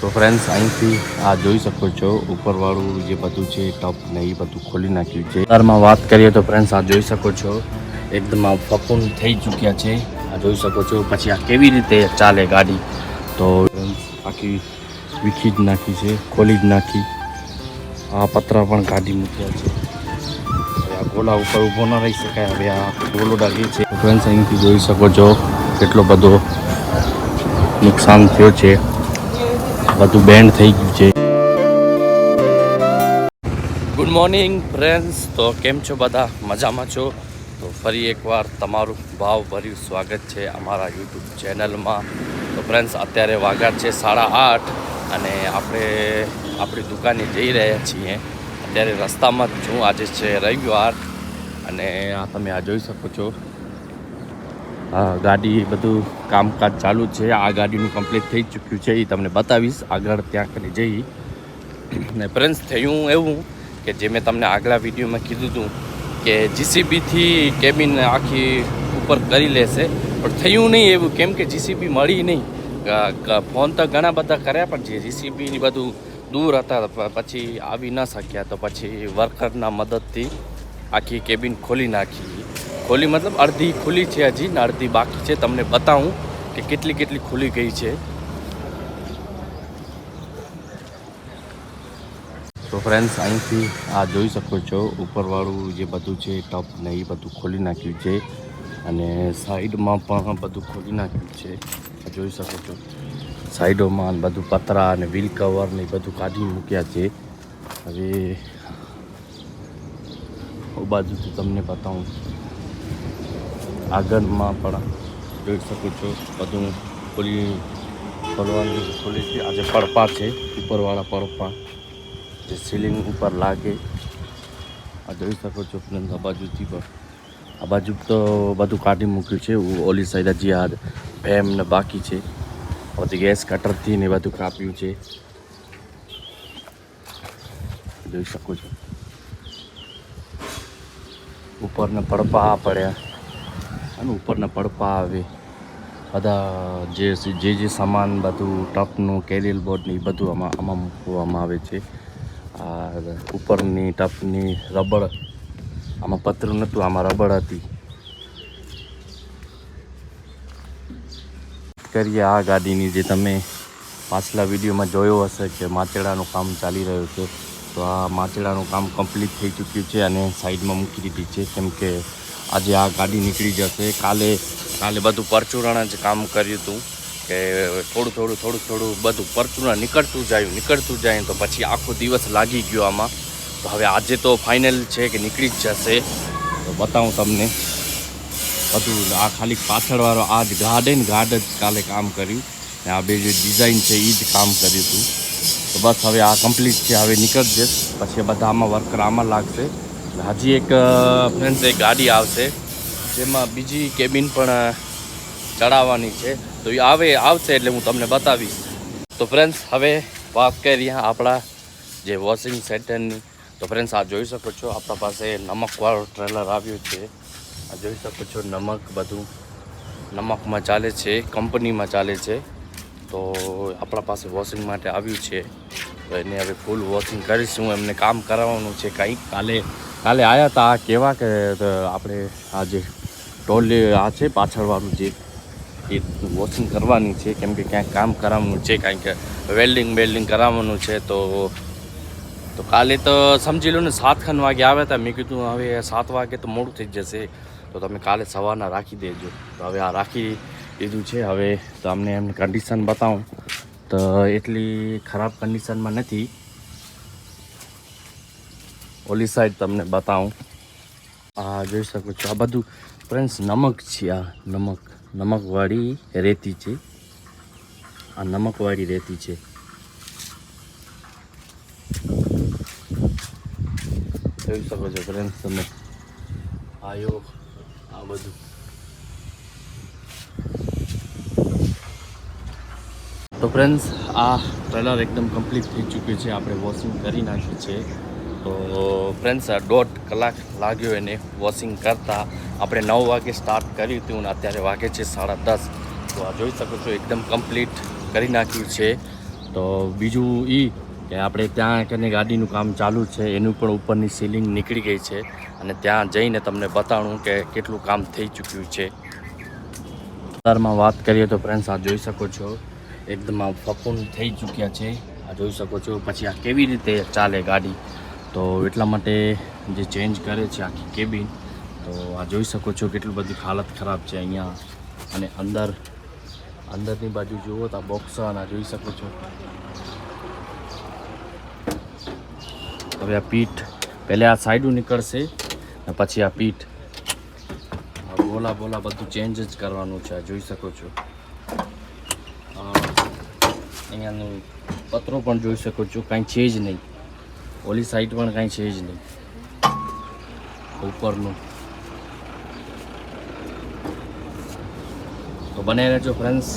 તો ફ્રેન્ડ્સ અહીંથી આ જોઈ શકો છો, ઉપરવાળું જે બધું છે ટપ ને એ બધું ખોલી નાખ્યું છે. અત્યારમાં વાત કરીએ તો ફ્રેન્ડ્સ આ જોઈ શકો છો, એકદમ આ ફકુન થઈ ચૂક્યા છે. આ જોઈ શકો છો, પછી આ કેવી રીતે ચાલે ગાડી. તો આખી વીખી જ નાખી છે, ખોલી જ નાખી. આ પતરા પણ કાઢી મૂક્યા છે. આ ગોલા ઉપર ઊભો ન રહી શકાય, હવે આ ગોલો ડાલી છે. ફ્રેન્ડ્સ અહીંથી જોઈ શકો છો, કેટલો બધો નુકસાન થયો છે. બધું બેન્ડ થઈ ગયું છે. ગુડ મોર્નિંગ ફ્રેન્ડ્સ તો કેમ છો બધા? મજામાં છો? તો ફરી એકવાર તમારું ભાવભર્યું સ્વાગત છે અમારા યુટ્યુબ ચેનલમાં તો ફ્રેન્ડ્સ અત્યારે વાગ્યા છે સાડા આઠ અને આપણે આપણી દુકાને જઈ રહ્યા છીએ. અત્યારે રસ્તામાં જ છું. આજે છે રવિવાર અને આ તમે આ જોઈ શકો છો. ગાડી બધું કામકાજ ચાલુ છે. આ ગાડીનું કમ્પ્લીટ થઈ ચૂક્યું છે, એ તમને બતાવીશ. આગળ ત્યાં કરી જઈ. ને ફ્રેન્ડ્સ થયું એવું કે જે મેં તમને આગલા વિડીયોમાં કીધું હતું કે જીસીબીથી કેબિન આખી ઉપર કરી લેશે. પણ થયું નહીં એવું. કેમ કે જીસીબી મળી નહીં. ફોન તો ઘણા બધા કર્યા, પણ જે જીસીબીની બધું દૂર હતા પછી આવી ન શક્યા. તો પછી વર્કરના મદદથી આખી કેબિન ખોલી નાખી. ખોલી મતલબ અડધી ખુલી છે હજી, ને અડધી બાકી છે. તમને બતાવું કે કેટલી કેટલી ખુલી ગઈ છે. તો ફ્રેન્ડ્સ અહીંથી આ જોઈ શકો છો, ઉપરવાળું જે બધું છે ટપ ને એ બધું ખોલી નાખ્યું છે. અને સાઈડમાં પણ બધું ખોલી નાખ્યું છે. જોઈ શકો છો. સાઈડોમાં બધું પતરા અને વ્હીલ કવર ને બધું કાઢી મૂક્યા છે. હવે બાજુથી તમને બતાવું. આગળમાં પણ જોઈ શકો છો. બધું ખોલી ખોલવાની ખોલી છે આજે પડપા છે, ઉપરવાળા પડપા, જે સીલિંગ ઉપર લાગે, આ જોઈ શકો છો ફ્રેન્ડ આ બાજુથી પણ. આ બાજુ તો બધું કાઢી મૂક્યું છે ઓલી સાઈડ હજી આ ફેમ ને બાકી છે. પછી ગેસ કટરથી ને બધું કાપ્યું છે. જોઈ શકો છો. ઉપરને પડપા પડ્યા. અને ઉપરના પડપા આવે. બધા જે જે જે સામાન બધું, ટપનું કેરિયલ બોર્ડ ને એ બધું આમાં આમાં મૂકવામાં આવે છે. આ ઉપરની ટપની રબડ આમાં પત્ર નહોતું આમાં રબડ હતી. કરીએ આ ગાડીની જે તમે પાછલા વિડીયોમાં જોયો હશે કે માચેડાનું કામ ચાલી રહ્યું છે. તો આ માચેડાનું કામ કમ્પ્લીટ થઈ ચૂક્યું છે અને સાઈડમાં મૂકી દીધી છે. કેમ કે આજે આ ગાડી નીકળી જશે. કાલે કાલે બધું પરચુરણ જ કામ કર્યું હતું કે થોડું થોડું થોડું થોડું બધું પરચુરણ નીકળતું જાય નીકળતું જાય તો પછી આખો દિવસ લાગી ગયો આમાં. તો હવે આજે તો ફાઇનલ છે કે નીકળી જ જશે. તો બતાવું તમને. બધું આ ખાલી પાછળવાળો આ જ ગાર્ડન, ગાર્ડ જ કાલે કામ કર્યું. ને આ બે જે ડિઝાઇન છે એ જ કામ કર્યું હતું તો બસ હવે આ કમ્પ્લીટ છે, હવે નીકળશે પછી બધા આમાં વર્કર આમાં લાગશે. હજી એક ફ્રેન્ડ્સ એક ગાડી આવશે, જેમાં બીજી કેબિન પણ ચડાવવાની છે. તો એ આવે, આવશે એટલે હું તમને બતાવીશ. તો ફ્રેન્ડ્સ હવે વાત કરીએ આપણા જે વોશિંગ સેન્ટરની તો ફ્રેન્ડ્સ આ જોઈ શકો છો, આપણા પાસે નમકવાળું ટ્રેલર આવ્યું છે. આ જોઈ શકો છો, નમક બધું નમકમાં ચાલે છે, કંપનીમાં ચાલે છે. તો આપણા પાસે વોશિંગ માટે આવ્યું છે. તો એને હવે ફૂલ વોશિંગ કરીશું, એમને કામ કરાવવાનું છે કંઈક કાલે કાલે આવ્યા હતા આ કેવા કે આપણે આ જે ટોલ આ છે પાછળવાનું જે, એ વોશિંગ કરવાની છે, કેમ કે ક્યાંક કામ કરાવવાનું છે, કારણ કે વેલ્ડિંગ વેલ્ડિંગ કરાવવાનું છે, તો તો કાલે તો સમજી લો ને, સાત ખન વાગે આવ્યા હતા મેં કીધું હવે સાત વાગે તો મોડું થઈ જશે, તો તમે કાલે સવારના રાખી દેજો. તો હવે આ રાખી દીધું છે, હવે તો અમને એમની કન્ડિશન બતાવું. તો એટલી ખરાબ કન્ડિશનમાં નથી. ઓલી સાઈડ તમને બતાવું. આ જોઈ શકો છો, આ બધું ફ્રેન્ડ્સ નમક છે, આ નમક, નમકવાળી રેતી છે. આ નમકવાળી રેતી છે. જોઈ શકો છો ફ્રેન્ડ્સ તમે. આયો આ બધું. તો ફ્રેન્ડ્સ આ ટ્રેલર એકદમ કમ્પ્લીટ થઈ ચૂક્યું છે. આપણે વોશિંગ કરી નાખ્યું છે. તો ફ્રેન્ડ્સ દોઢ કલાક લાગ્યો એને વોશિંગ કરતાં. આપણે નવ વાગે સ્ટાર્ટ કર્યું હતું અને અત્યારે વાગે છે સાડા દસ. તો આ જોઈ શકો છો, એકદમ કમ્પ્લીટ કરી નાખ્યું છે. તો બીજું એ કે આપણે ત્યાં કને ગાડીનું કામ ચાલુ છે, એનું પણ ઉપરની સીલિંગ નીકળી ગઈ છે. અને ત્યાં જઈને તમને બતાવું કે કેટલું કામ થઈ ચૂક્યું છે. વિસ્તારમાં વાત કરીએ તો ફ્રેન્ડ્સ આ જોઈ શકો છો, એકદમ આ ફપૂન થઈ ચૂક્યા છે. આ જોઈ શકો છો, પછી આ કેવી રીતે ચાલે ગાડી? તો એટલા માટે જે ચેન્જ કરે છે આખી કેબિન તો આ જોઈ શકો છો કેટલી બધી હાલત ખરાબ છે અહીંયા. અને અંદર, અંદરની બાજુ જુઓ તો આ બોક્સ અને આ જોઈ શકો છો. હવે આ પીઠ, પહેલે આ સાઈડું નીકળશે અને પછી આ પીઠ. બોલા બોલા બધું ચેન્જ જ કરવાનું છે, આ જોઈ શકો છો. અહીંયાનું પત્રો પણ જોઈ શકો છો, કાંઈ છે જ નહીં. ઓલી સાઈડ પણ કાંઈ છે જ નહીં. ઉપરનું. તો બને રહેજો ફ્રેન્ડ્સ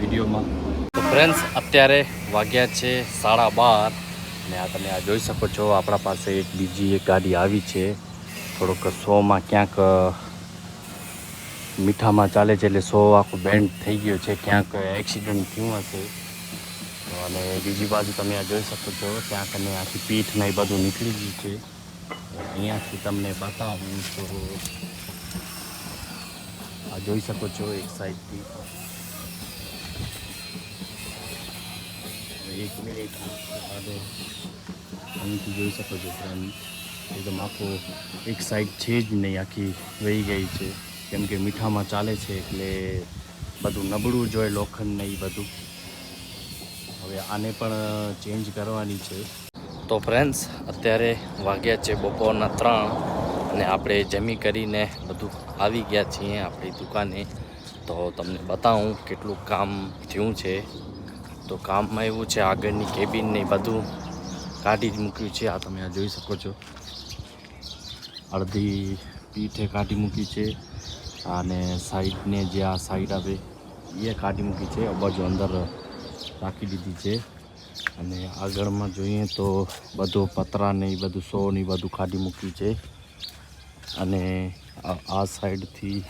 વિડીયોમાં. તો ફ્રેન્ડ્સ અત્યારે વાગ્યા છે સાડા બાર અને આ તમે આ જોઈ શકો છો, આપણા પાસે એક બીજી એક ગાડી આવી છે. થોડોક શોમાં ક્યાંક મીઠામાં ચાલે છે એટલે શો આખું બેન્ડ થઈ ગયો છે, ક્યાંક એક્સિડન્ટ થયું હશે. અને બીજી બાજુ તમે આ જોઈ શકો છો, ત્યાં કને આખી પીઠ ને એ બધું નીકળી ગયું છે. અહીંયાથી તમને બતાવું તો આ જોઈ શકો છો એક સાઈડથી. એક મિનિટ અહીંથી જોઈ શકો છો ફ્રેન્ડ એકદમ આખો એક સાઈડ છે જ નહીં, આખી વહી ગઈ છે. કેમ કે મીઠામાં ચાલે છે એટલે બધું નબળું જોઈએ લોખંડ ને એ બધું. હવે આને પણ ચેન્જ કરવાની છે. તો ફ્રેન્ડ્સ અત્યારે વાગ્યા છે બપોરના ત્રણ અને આપણે જમી કરીને બધું આવી ગયા છીએ આપણી દુકાને. તો તમને બતાવું કેટલું કામ થયું છે. તો કામમાં એવું છે, આગળની કેબિનને બધું કાઢી જ મૂક્યું છે. આ તમે આ જોઈ શકો છો. અડધી પીઠે કાઢી મૂકી છે અને સાઈડને જે આ સાઈડ આવે, એ કાઢી મૂકી છે. બાજુ અંદર રાખી દીધી છે. અને આગળમાં જોઈએ તો બધું પતરા ને એ બધું સો ને બધું કાઢી મૂક્યું છે. અને આ સાઈડથી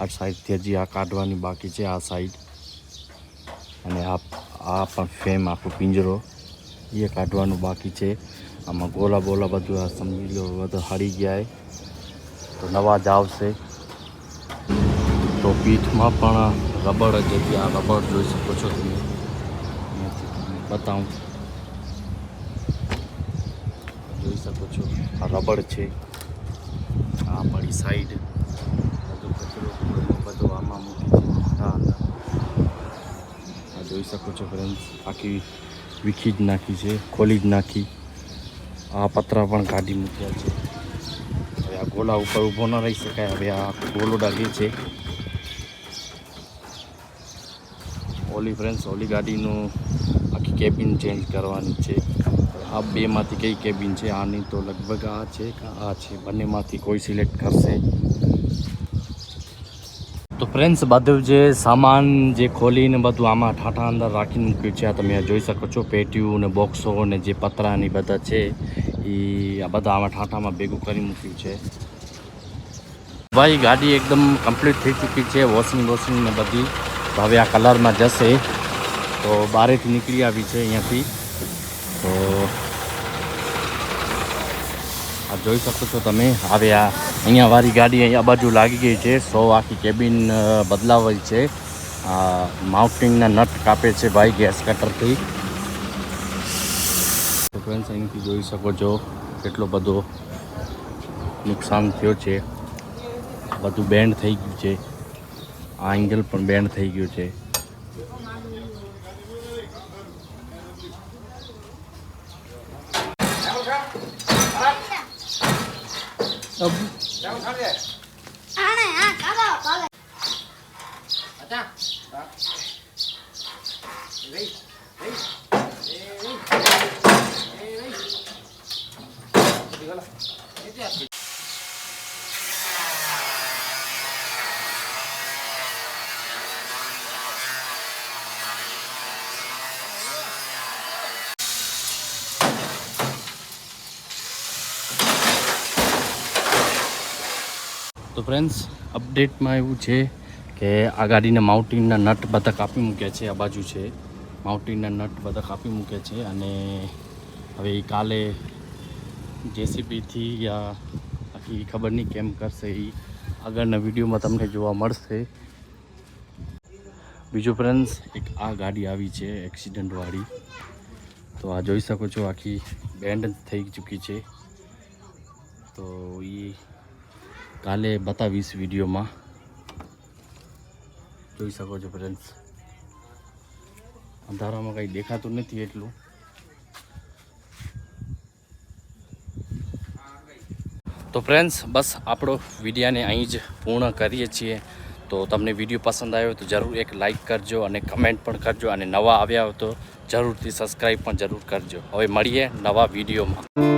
આ સાઈડથી હજી આ કાઢવાની બાકી છે, આ સાઈડ. અને આ આ પણ ફેમ આખો પિંજરો. એ કાઢવાનું બાકી છે. આમાં ગોલા બોલા બધું આ સમજી લો, બધું હળી ગયા. તો નવા જ આવશે. તો પીઠમાં પણ રબડ જ હતી, આ રબડ જોઈ શકો છો તમે. બતાવું. જોઈ શકો છો. આ રબડ છે. આ પડી સાઈડ બધું કચરો બધો આમાં મૂકી આ જોઈ શકો છો ફ્રેન્ડ્સ આખી વીખી જ નાખી છે, ખોલી જ નાખી. આ પતરા પણ કાઢી મૂક્યા છે. હવે આ ગોલા ઉપર ઊભો ન રહી શકાય, હવે આ ગોલો ડાગી છે ઓલી ફ્રેન્ડ્સ ઓલી ગાડીનું આખી કેબિન ચેન્જ કરવાની છે. આ બેમાંથી કઈ કેબિન છે? આની તો લગભગ આ છે આ છે? બંનેમાંથી કોઈ સિલેક્ટ કરશે. તો ફ્રેન્ડ્સ બધું જે સામાન જે ખોલીને બધું આમાં ઠાઠા અંદર રાખીને મૂક્યું છે, આ તમે જોઈ શકો છો. પેટીયું ને બોક્સો ને જે પતરા ને બધા છે એ આ બધા આમાં ઠાઠામાં ભેગું કરી મૂક્યું છે. ભાઈ, ગાડી એકદમ કમ્પ્લીટ થઈ ચૂકી છે વોશિંગ વોશિંગ ને બધી. તો હવે આ કલરમાં જશે. તો બારેથી નીકળી આવી છે અહીંયાથી. તો આ જોઈ શકો છો તમે. હવે આ અહીંયા વાળી ગાડી અહીંયા બાજુ લાગી ગઈ છે. સો આખી કેબિન બદલાવેલ છે. આ માઉન્ટિંગના નટ કાપે છે ભાઈ ગેસ કટરથી તો અહીંથી જોઈ શકો છો કેટલો બધો નુકસાન થયો છે. બધું બેન્ડ થઈ ગયું છે. આ એંગલ પણ બેન્ડ થઈ ગયું છે. તો ફ્રેન્ડ્સ અપડેટમાં એવું છે કે આ ગાડીના માઉન્ટિંગના નટ બધા કાપી મૂક્યા છે, આ બાજુ છે. માઉન્ટેનના નટ બધા કાપી મૂકે છે અને હવે એ કાલે જેસીબીથી યા બાકી ખબર નહીં કેમ કરશે એ આગળના વિડીયોમાં તમને જોવા મળશે. બીજું ફ્રેન્ડ્સ એક આ ગાડી આવી છે એક્સિડન્ટવાળી તો આ જોઈ શકો છો, આખી બેન્ડ થઈ ચૂકી છે. તો એ કાલે બતાવીશ વિડીયોમાં. જોઈ શકો છો ફ્રેન્ડ્સ અંધારામાં કંઈ દેખાતું નથી એટલું. તો ફ્રેન્ડ્સ બસ આપણો વિડીયાને અહીં જ પૂર્ણ કરીએ છીએ. તો તમને વીડિયો પસંદ આવ્યો તો જરૂર એક લાઇક કરજો અને કમેન્ટ પણ કરજો અને નવા આવ્યા હોય તો જરૂરથી સબસ્ક્રાઈબ પણ જરૂર કરજો. હવે મળીએ નવા વિડીયોમાં.